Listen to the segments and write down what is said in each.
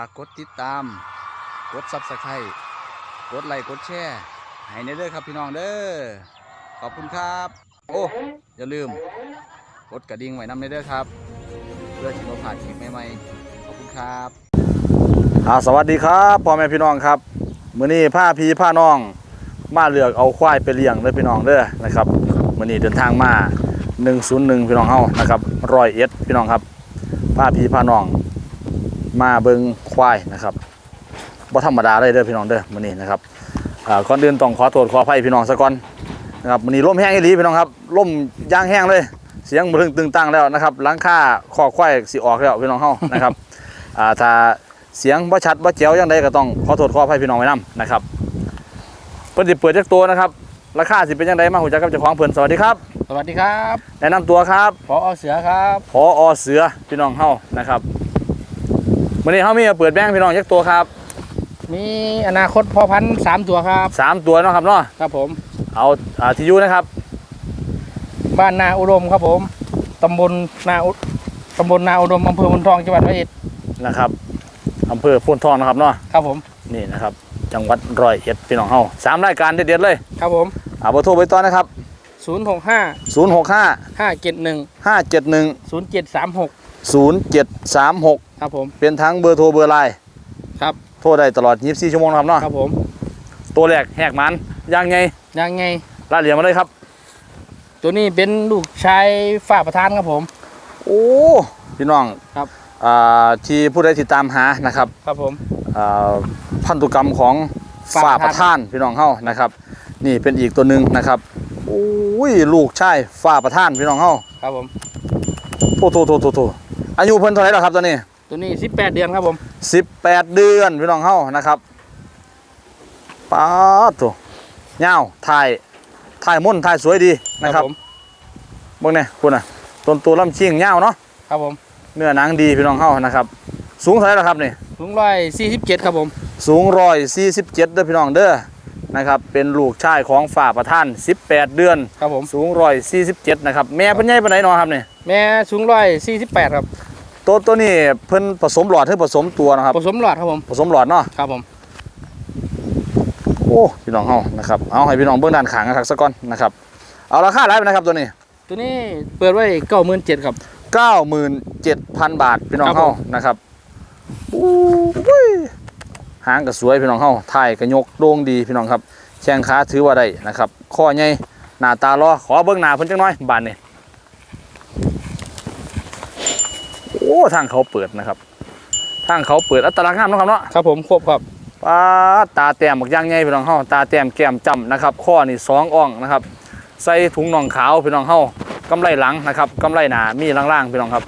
ากกดติดตาม กดซับสไครต์กดไลค์กดแชร์ให้ในเด้อครับพี่น้องเด้อขอบคุณครับ โอ้อย่าลืม กดกระดิ่งไว้นำในเด้อครับ เพื่อที่เราผ่านคลิปใหม่ๆขอบคุณครับอ่าสวัสดีครับพ่อแม่พี่น้องครับมื้อนี้ผ้าพีผ้าน้อง มาเลือกเอาควายไปเลี้ยงเด้อพี่น้องเด้อนะครับมื้อนี้เดินทางมา101 พี่น้องเฮานะครับร้อยเอ็ดพี่น้องครับผ้าพีผ้าน้อง มาเบิง ควายนะครับบ่ธรรมดาเลยเด้อพี่น้องเด้อมื้อนี้นะครับอ่าก่อนอื่นต้องขอโทษขออภัยพี่น้องซะก่อนนะครับมื้อนี้ลมแห้งอีหลีพี่น้องครับลมย่างแห้งเลย เสียงบ่ถึงตึงตั้งแล้วนะครับหลังคาคอกควายสิออกแล้วพี่น้องเฮานะครับอ่าถ้าเสียงบ่ชัดบ่แจ๋วจังไดก็ต้องขอโทษขออภัยพี่น้องไว้นํนะครับเพิ่นสิเปิดจักตัวนะครับราคาสิเป็นจังไดมาฮู้จักกับเจ้าของเพิ่นสวัสดีครับ สวัสดีครับ แนะนำตัวครับ พอเสือครับ พออเสือพี่น้องเฮานะครับ มื้อนี้เฮามีมาเปิดแบงค์พี่น้องจักตัวครับมีอนาคตพ่อพันธุ์สามตัวครับสามตัวเนาะครับเนาะครับผม เอาอ่าที่อยู่นะครับ บ้านนาอุดมครับผมตำบลนาอุตำบลนาอุดมอำเภอมนทองจังหวัดร้อยเอ็ดนะครับอำเภอพูนทองนะครับเนาะครับผมนี่นะครับ จังหวัดร้อยเอ็ดพี่น้องเฮาสามรายการเด็ดๆเลย ครับผมเอาเบอร์โทรไปต่อนะครับศูนย์หกห้า0 6 5ห้าเจ็ดหนึ่ง5 7 1ศูนย์เจ็ดสามหก0 7 3 6 ครับผม เป็นทั้งเบอร์โทรเบอร์ไลน์ครับ โทรได้ตลอด 24 ชั่วโมงนะครับเนาะครับผม ตัวแรกแหกมันยังไงยังไง รายละเอียดมาเลยครับ ตัวนี้เป็นลูกชายฝ่าประธานครับผม โอ้พี่น้องครับอ่าที่ผู้ใดติดตามหานะครับครับผม อ่าพันธุกรรมของฝ่าฝ่าปประระทาธานนพี่น้องเฮานะครับ นี่เป็นอีกตัวหนึ่งนะครับโอ้ยลูกชายฝ่าประทานพี่น้องเฮาครับผมโอ้โถโถโถโถอายุเพิ่นเท่าไหร่แล้วครับตอนนี้ ตัวนี้สิบแปดเดือนครับผม18เดือนพี่น้องเฮานะครับป๊าดโถเงาวถ่ายถ่ายม่นถ่ายสวยดีนะครับผมเบิ่งเนี่ยคุณน่ะต้นตัวลำชิงเงาวเนาะครับผมเนื้อหนังดีพี่น้องเฮานะครับ สูงเท่าไหร่แล้วครับนี่สูงร้อยสี่สิบเจ็ดครับผม สูงร้อยสี่สิบเจ็ดเด้อพี่น้องเด้อนะครับ เป็นลูกชายของฝ่าประท่าน18เดือนครับผมสูงร้อยสี่สิบเจ็ดนะครับ แม่เป็นใหญ่ปานไหนเนาะครับเนี่ยแม่สูงร้อยสี่สิบแปดครับ ตัวตัวนี้เพิ่นผสมหลอดหรือผสมตัวนะครับ ผสมหลอดครับผมผสมหลอดเนาะครับผมโอ้พี่น้องเฮานะครับเอาให้พี่น้องเบื้องด้านขางนะครับสักก่อนนะครับเอาราคาไรไปนะครับตัวนี้ตัวนี้เปิดไว้เก้าหมื่นเจ็ดครับ97,000บาทพี่น้องครับเฮาผมนะครับอู้ยหางก็สวยพี่น้องเฮาถ่ายก็ยกโด่งดีพี่น้องครับแข้งขาถือว่าได้นะครับข้อใหญ่หน้าตารอขอเบิ่งหน้าเพิ่นจังน้อยบานนี่โอ้ทางเขาเปิดนะครับ ทางเขาเปิดอัตลักษณ์งามเนาะครับเนาะครับผมครบครับป้าดตาแต้มบักอย่างใหญ่พี่น้องเฮาตาแต้มแก้มจ้ำนะครับ ข้อนี่สองอ่องนะครับ ใส่ถุงน่องขาวพี่น้องเฮากำไรหลังนะครับกำไรหนามีล่างๆพี่น้องครับ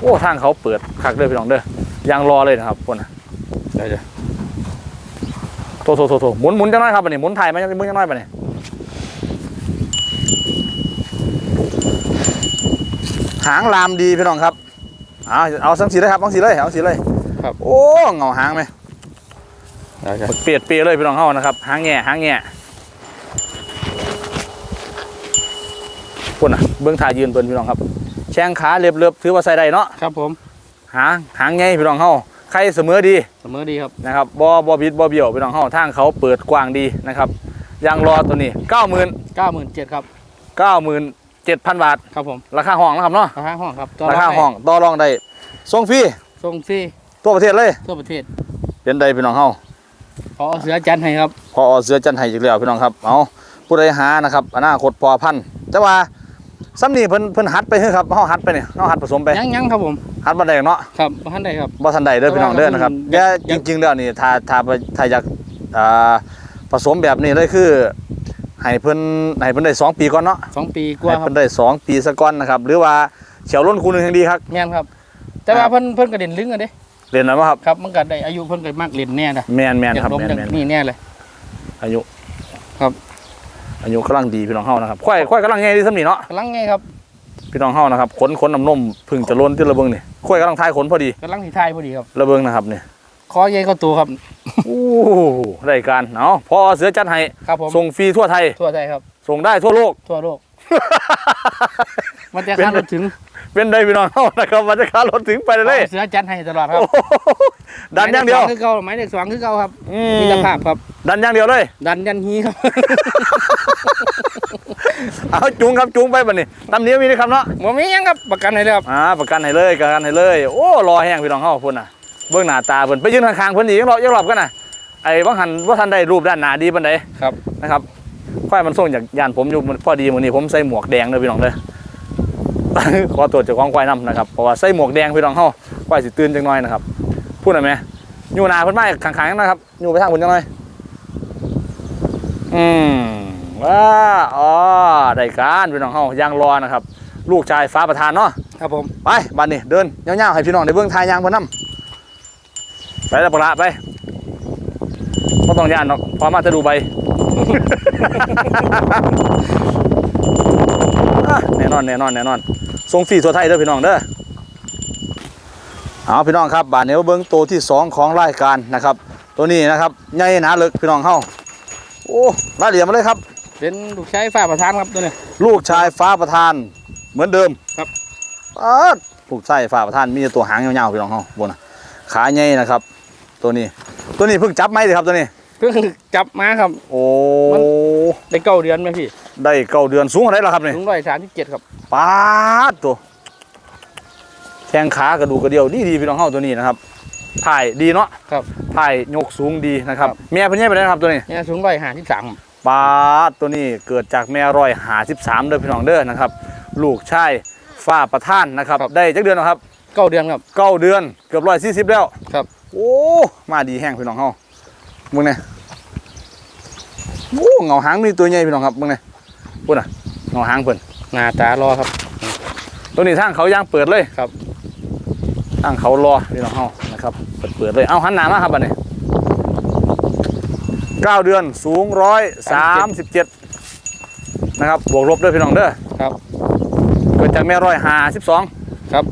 โอ้ทางเขาเปิดคักเด้อพี่น้องเด้อยางรอเลยนะครับคนน่ะเดี๋ยวโถโถโถโถหมุนหมุนจังน้อยครับบัดนี้หมุนถ่ายมาจังหมุนจังน้อยบัดนี้หางลามดีพี่น้องครับ เอาเอาสังสีเลยครับสังสีเลยเอาสีเลยครับโอ้เงาหางไหมเดี๋ยวเปียดเปียเลยพี่น้องเฮานะครับหางแง่หางแง่พุ่นอะเบื้องถ่ายยืนเปิ้นพี่น้องครับแข้งขาเรียบเรียบถือว่าใส่ได้เนาะครับผมหางหางไงพี่น้องเฮาใครเสมอดีเสมอดีครับนะครับบ่บ่บิดบ่เบี้ยวพี่น้องเฮาทางเขาเปิดกว้างดีนะครับยางรอตัวนี้90,000เก้าหมื่นเจ็ดครับ 97,000บาท ครับผมราคาห้องนะครับเนาะราคาห้องครับราคาห้องต่อรองได้ส่งฟรีส่งฟรีทั่วประเทศเลยทั่วประเทศเป็นใดพี่น้องเฮาขอเสือจันทร์ให้ครับพอเสือจันทร์ให้อีกแล้วพี่น้องครับเอาผู้ใดหานะครับอนาคตพอพันธุ์แต่ว่าซ้ำนี่เพิ่นเพิ่นหัดไปเฮ้ครับเฮาหัดไปเนี่ยเฮาหัดผสมไปยังยังครับผมหัดบ่ได้เนาะครับท่านใดครับบ่ทันได้เด้อพี่น้องเด้อนะครับแต่แต่ว่าจริงๆแล้วนี่ถ้าถ้าถ้าอยากอ่าผสมแบบนี้เลยคือ ให้เพิ่นให้เพิ่นได้สองปีก่อนเนาะสองปีกว่าให้ครัเพิ่บนได้สองปีซะก่อนนะครับ หรือว่าเฉียวล้นคูหนึงยังดีครับ แม่นครับ แต่ว่าเพิ่นเพิ่นกระเด็นลึงกันเด้เรียนแล้วบ่ครับ ครับมันก็ได้อายุเพิ่นก็มากเรียนแน่นะแม่นแม่นอยาครับกลมแม่นอย่างแม่นนี่แน่เลย อายุครับ อายุกำลังดีพี่น้องเฮานะครับควายควายกำลังไงดีสำนี่เนาะกำลังไงครับพี่น้องเฮานะครับขนขนน้ำนมเพึ่งจะล้นที่ระเบิงนี่ควายกำลังทายขนพอดีกำลังที่ทายพอดีครับระเบิงนะครับนี่ คอใหญ่เข้าตัวครับอู้ได้การเนาะพอเสือจัดให้ครับผมส่งฟรีทั่วไทย ทั่วไทยครับ ส่งได้ทั่วโลก ทั่วโลก มันจะข้ามรถถึง เป็นได้พี่น้องเฮานะครับ มันจะค้ารถถึงไปเลยเสือจัดให้ตลอดครับโอ้โหดันอย่างเดียวหมเลขสคือเก่าหมายเลขสองคือเก่าครับอืมีสภาพครับ ดันอย่างเดียวเลย ดันยันฮีครับ เอาจุงครับจุงไปบัดนี้ตำนี้มีนะครับเนาะผมมียังครับประกันให้เลยครับ อ่าประกันให้เลยประกันให้เลย โอ้รอแห้งพี่น้องเฮาพุ่นน่ะ เบื้องหน้าตาเพิ่นไปยืนข้างๆเพิ่นอีกยังรอบยังรอบกันน่ะไอ้บางหันว่าทันได้รูปด้านหน้าดีปานใดครับ นะครับควายมันส่งจากยานผมอยู่พอดีมื้อนี้ผมใส่หมวกแดงเลยพี่น้องเด้อขอตรวจเจากของควายนํนะครับเพราะว่าใส่หมวกแดงพี่น้องเฮาควายสิตื่นจังหน่อยนะครับพูดหน่อยไหมอยู่หน้าเพิ่นมาข้างๆนะครับอยู่ไปทางเพิ่นจังหน่อยอืมว้าอ๋อได้การพี่น้องเฮายังรอนะครับ ลูกชายฟ้าประธานเนาะครับผมไปบัดนี้เดินเงาวๆให้พี่น้องได้เบิ่งทายยางเพิ่นนํ ไปแล้วปะละไปบ่ต้องย่านหรอกพอมาจะดูใบอะแน่นอนแน่นอนแน่นอนส่งฟรีทั่วไทยเด้อพี่น้องเด้อเอาพี่น้องครับ บาทนี้มาเบิ้งตัวที่สองของรายการนะครับ ตัวนี้นะครับใหญ่หนาเลึกพี่น้องเฮาโอ้รายละเอียดมาเลยครับ เป็นลูกชายฝ่าประธานครับตัวนี้ลูกชายฟ้าประธานเหมือนเดิมครับป๊าดลูกชายฟ้าประธานมีแต่ตัวหางยาวๆพี่น้องเฮาบนน่ะขาใหญ่นะครับ ตัวนี้ ตัวนี้เพิ่งจับไหมเลยครับตัวนี้ เพิ่งจับมาครับ โอ้มันได้เก้าเดือนไหมพี่ ได้เก้าเดือนสูงเท่าไหรแล้วครับนี่ถึงร้อยสามสิบเจ็ดครับปาดตัวแข้งขากระดูกกระเดียวดีดีๆพี่น้องเฮาตัวนี้นะครับถ่ายดีเนาะครับถ่ายยกสูงดีนะครับครับแม่เพิ่นใหญ่ไปไหนครับตัวนี้เนี่ยสูงร้อยห้าสิบสามปาดตัวนี้เกิดจากแม่ร้อยหาสิบสามเด้อพี่น้องเด้อนะครับ ลูกชายฝ้าประท่านนะครับ ได้จักเดือนแล้วครับเก้าเดือนครับเก้าเดือนเกือบร้อยสี่สิบแล้วครับ โอ้ มาดีแห้งพี่น้องเฮามึงเนี่ยโอ้เงาหางมีตัวใหญ่พี่น้องครับมึงเนี่ยพูดน่ะเงาหางเพิ่นหน้าตารอครับ ตัวนี้ทางเขาย่างเปิดเลยครับทางเขารอพี่น้องเฮานะครับ เปิดเปิดเลยเอาหันหน้ามาครับบัดนี้เก้าเดือนสูงร้อยสามสิบเจ็ดนะครับบวกลบด้วยพี่น้องเด้อครับเกิดจากแม่ร้อยห้าสิบสองครับ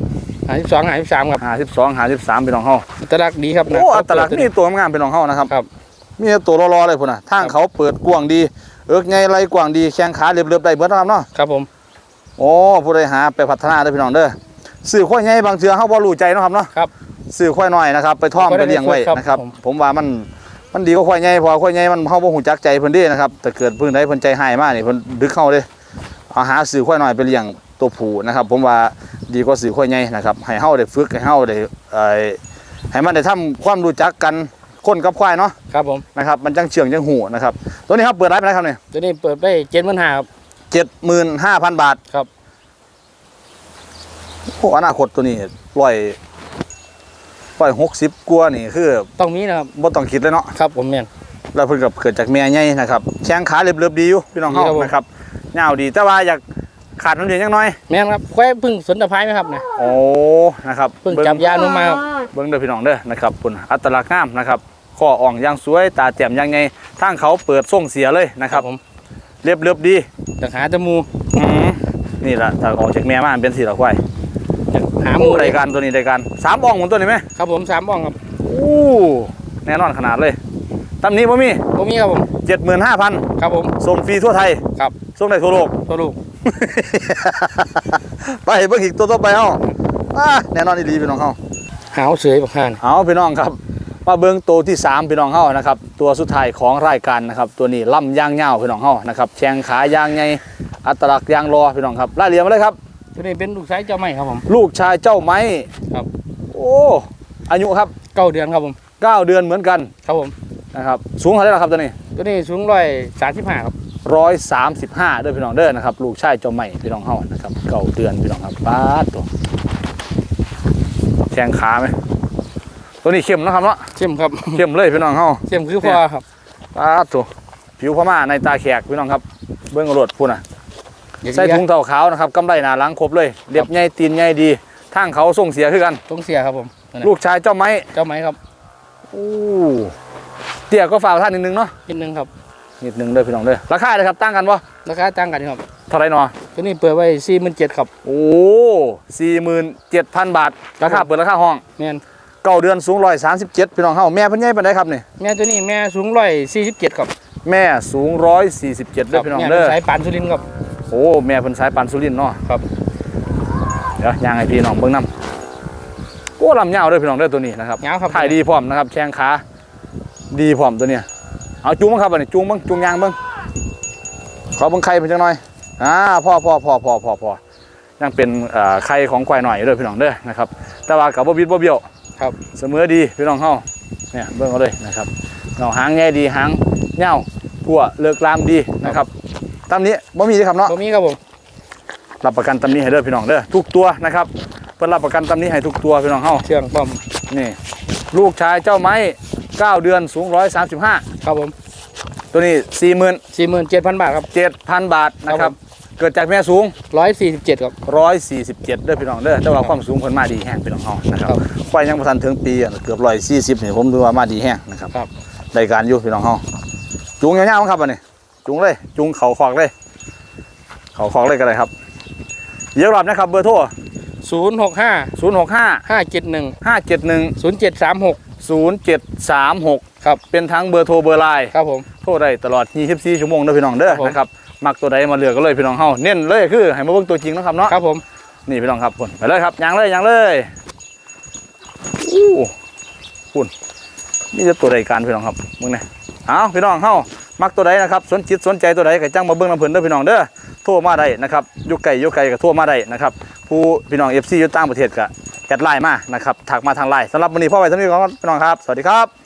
ห้าสิบสองห้าสิบสามครับห้าสิบสองห้าสิบสามพี่น้องเฮา อัตลักษณ์ดีครับนะโอ้อัตลักษณ์นี่ตัวงามพี่น้องเฮานะครับครับ มีแต่ตัวรอๆเลยพุ่นน่ะทางเขาเปิดกว้างดี เอิกไงไรกว้างดีแข้งขาเรียบๆได้เบิดนะครับเนาะครับผมโอ้ผู้ใดหาไปพัฒนาเด้อพี่น้องเด้อสื่อควายใหญ่บางเทื่อเฮาบ่รู้ใจเนาะครับเนาะครับซื้อควายน้อยนะครับไปท่อมควายไปเลี้ยงไว้ครับนะครับผมผมว่ามันมันดีกว่าควายใหญ่เพราะว่าควายใหญ่มันเฮาบ่ฮู้จักใจเพิ่นเด้นะครับแต่เกิดเพิ่นใดเพิ่นใจหายมานี่เพิ่นดึกเข้าเด้เอาหาซื้อควายน้อยไปเลี้ยงตัวผู้นะครับ ผมว่าดีกว่าซื้อควายใหญ่นะครับให้เฮาได้ฝึกให้เฮาได้เอ่อ ให้มันได้ทำความรู้จักกันคนกับควายเนาะครับผมนะครับมันจังเชื่องจังหูนะครับตัวนี้ครับเปิดร้านไปแล้วครับเนี่ยตัวนี้เปิดไปเจ็ดหมื่นห้าครับเจ็ดหมื่นห้าพันบาทครับโอ้อนาคตตัวนี้ร้อยร้อยหกสิบกว่านี่คือต้องมีนะครับบ่ต้องคิดเลยเนาะครับผมแม่นแล้วเพิ่นกับเกิดจากแม่ใหญ่นะครับแข้งขาเรียบๆดีอยู่พี่น้องเฮาดีครับผมนะครับยาวดีแต่ว่าอยาก ขาดน้ำเลี้ยงจังน้อย แม่นครับควายเพึ่งสนตะไคร้ไหมครับเนี่ยโอ้ นะครับเพิ่งจับยานุ่มมาครับเบิ่งเด้อพี่น้องเด้อนะครับคุณอัตลักษณ์งามนะครับข้ออ่องอย่างสวย ตาแจ่มอย่างไงทางเขาเปิดส่งเสียเลยนะครับ ผมเรียบๆดีจากหาจมูอืมนี่ล่ะถ้าออกจากแม่มามันเป็นสีละควายจากหาหหมูมูเลรายยการตัวนี้รายการสามอ่องหมุนตัวนี้ไหมครับผมสามบ้องครับอู้แน่นอนขนาดเลยตำนี้บ่มีผมมีครับผมเจ็ดหมื่นห้าพันครับผมส่งฟรีทั่วไทยครับส่งได้ทั่วโลกตัวลูก ไปเบิ่งอีกตัวต่อไปเฮาอ่าแน่นอนอีหลีพี่น้องเฮาหาวเสยบักห่านเอาพี่น้องครับมาเบิ่งตัวที่สามพี่น้องเฮานะครับตัวสุดท้ายของรายการนะครับตัวนี้ล่ำย่างเงาวพี่น้องเฮานะครับแข้งขายางไงอัตลักษณ์ยางรอพี่น้องครับรายละเอียดมาเลยครับตัวนี้เป็นลูกชายเจ้าไม่ครับผมลูกชายเจ้าไม้ครับ โอ้อายุครับเก้าเดือนครับผมเก้าเดือนเหมือนกันครับผมนะครับสูงเท่าไหร่แล้วครับตัวนี้ตัวนี้สูงร้อยสามสิบห้าครับ ร้อยสามสิบห้าเด้อพี่น้องเด้อนะครับ ลูกชายเจ้าใหม่พี่น้องเฮานะครับเก่าเดือนพี่น้องครับป้าดตัวแข้งขาไหมตัวนี้เข้มนะครับเนาะเข้มครับเข้มเลยพี่น้องเฮาเข้มคือพอครับป้าดตัวผิวพม่าในตาแขกพี่น้องครับ เบื้องกระโดดพุ่นอะอย่างใส่นี้ถุงเท้าขาวนะครับกำไรหนาหลังครบเลยเรียบใหญ่ตีนใหญ่ดีทางเขาส่งเสียคือกันต้องเสียครับผมนั่นน่ะลูกชายเจ้าไม้เจ้าไหมครับอู้เตี้ยก็ฝ่ากท่านนิดนึงเนาะนิดนึงครับ นิดนึงเด้อพี่น้องเด้อราคาเลยครับตั้งกันปะราคาต่างกันครับเท่าไหรเนาะตัวนี้เปิดไว้สี่หมื่นเจ็ดครับโอ้สี่หมื่นเจ็ดพันบาทครับราคาเปิดราคาห้องแม่นเก้าเดือนสูงร้อยสามสิบเจ็ดพี่น้องเฮาแม่เพิ่นใหญ่ปานใดครับนี่แม่ตัวนี้แม่สูงร้อยสี่สิบเจ็ดครับแม่สูงร้อยสี่สิบเจ็ดเด้อพี่น้องแม่เด้อสายปานสุรินทร์ครับโอ้แม่เพิ่นสายปานสุรินทร์เนาะครับเดี๋ยวย่างให้พี่น้องเบิ่งนำโอ้ลำยาวเด้อพี่น้องเด้อตัวนี้นะครับยาวครับถ่ายดีพร้อมนะครับแข้งขาดีพร้อมตัวเนี้ย เอาจูงมั้งครับอันนี้จูงมั้งจูงยางเบิ่งขอเบิ่งไข่เพิ่นจังหน่อยอ่าพ่อพ่อพ่อพ่อพ่อพ่อยังเป็นเอ่อไข่ของควายหน่อยอยู่เด้อพี่น้องเด้อนะครับ แต่ว่ากับบ่บิดบ่เบี้ยวครับ เสมอดีพี่น้องเฮาเนี่ยเบิ่งเอาเลยนะครับเงาหางแง่ดีหางเงาพัวเลิกลามดีนะครับตามนี้บ่มีเด้อครับเนาะตัวนี้ครับผมรับประกันตำนี้ให้เด้อพี่น้องเด้อทุกตัวนะครับเพิ่นรับประกันตำนี้ให้ทุกตัวพี่น้องเฮาเชื่องป้อมนี่ลูกชายเจ้าไม้ 9 เดือนสูง 135 ครับผมตัวนี้สี่หมื่นเจ็ดพันบาทครับ47,000 บาทนะคครัรับบเกิดจากแม่สูง ร้อยสี่สิบเจ็ดครับ 147เด้อพี่น้องเด้อแต่ว่าความสูงเพิ่นมาดีแห้งพี่น้องเฮานะครับครับ ควายยังบ่ทันถึงปีอะเกือบ140นี่ผมดูว่ามาดีแห้งนะครับครับ รายการอยู่พี่น้องเฮาจูงยาวๆมั้งครับอันนี้จูงเลยจูงเขาคอกเลย เขาคอกเลยก็ได้ครับเดี๋ยวรอบนะครับเบอร์โทรศูนย์หกห้า065 ห้าเจ็ดหนึ่ง571 ศูนย์เจ็ดสามหก 0736 ครับเป็นทั้งเบอร์โทรเบอร์ไลน์ครับผมโทรได้ตลอด 24 ชั่วโมงเด้อพี่น้องเด้อครับผมนะครับมักตัวใดมาเลือกก็เลยพี่น้องเฮาเน้นเลยคือให้มาเบิ่งตัวจริงเนาะครับเนาะครับผมนี่พี่น้องครับพุ่นไปเลยครับยางเลยยางเลยอู้พุ่นนี่จะตัวใดการพี่น้องครับมึงเนี่ยเอาพี่น้องเฮามักตัวใดนะครับสนจิตสนใจตัวใดก็จังมาเบิ่งน้ำเพิ่นเด้อพี่น้องเด้อโทรมาได้นะครับอยู่ไกลอยู่ไกลก็โทรมาได้นะครับผู้พี่น้อง FC อยู่ต่างประเทศก็ แอดไลน์มานะครับถักมาทางไลน์สำหรับวันนี้พ่อไว้เท่านี้ก่อนพี่น้องครับ สวัสดีครับ